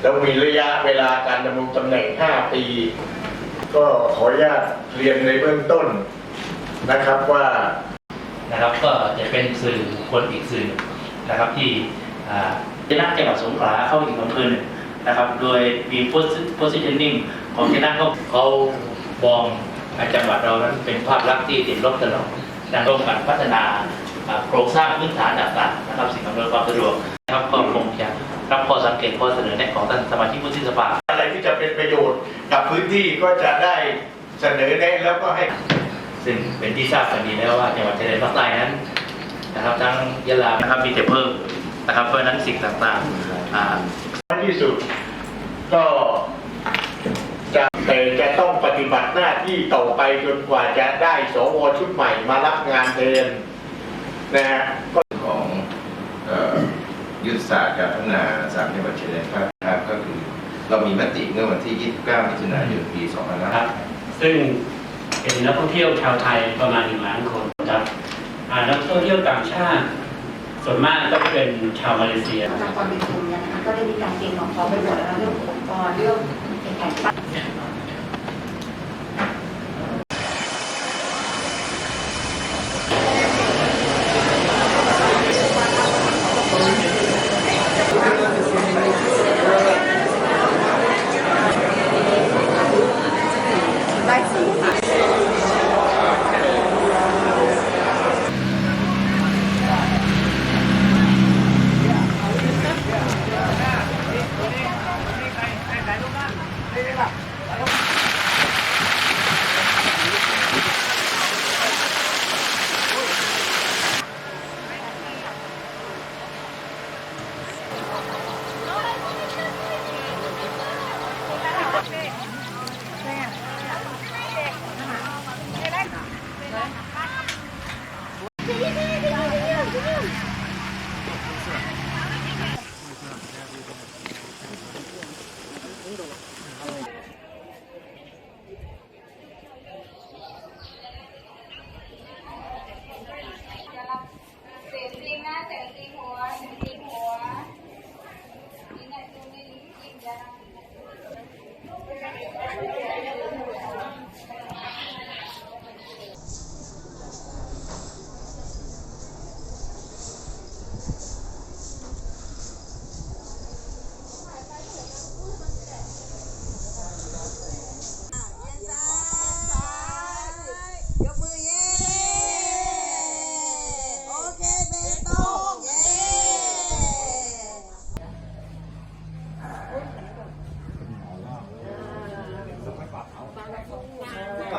แล้วมีระยะเวลาการดำรงตำแหน่ง 5 ปี ก็ขออนุญาตเรียนในเบื้องต้นนะครับว่านะครับก็จะเป็นสื่อคคลอีกสื่อนะครับที่จะนั่งจังหวัดสงขลาเข้าอีกอำเภอหนึ่งนะครับ โดยมี posi- positioning ของจะนั่งเขาเขามองจังหวัดเรานั้นเป็นภาพลักษณ์ที่ติดลบตลอดดังร่วมกันพัฒนาโครงสร้างพื้นฐานต่างๆนะครับ สิ่งอำนวยความสะดวกนะครับก็คง รับข้อสังเกตข้อเสนอแนะของท่านสมาชิกวุฒิสภาอะไรที่จะเป็นประโยชน์กับพื้นที่ก็จะได้เสนอแนะแล้วก็ให้ ซึ่งเป็นที่ทราบกันดีแล้วว่าจังหวัดชายแดนภาคใต้นั้นนะครับทั้งยะลานะครับมีแต่เพิ่มนะครับเพราะฉะนั้นสิ่งต่างๆอ่าท้ายที่สุดก็จะแต่จะต้องปฏิบัติหน้าที่ต่อไปจนกว่าจะได้สวชุดใหม่มารับงานแทนนะฮะก็ของเอ่อ ยุทธศาสตร์การพัฒนาสามจังหวัดชายแดนภาคใต้ก็คือ เรามีมติเมื่อวันที่ 29 มิถุนายน ปี ครับ ซึ่งเป็นนักท่องเที่ยวชาวไทยประมาณหนึ่งล้านคนครับอ่านักท่องเที่ยวต่างชาติ ส่วนมากก็เป็นชาวมาเลเซีย จากตอนประชุมเนี่ยนะคะก็ได้มีการเตรียมความพร้อมไปหมดแล้วเรื่องอุปกรณ์เรื่องแผนกา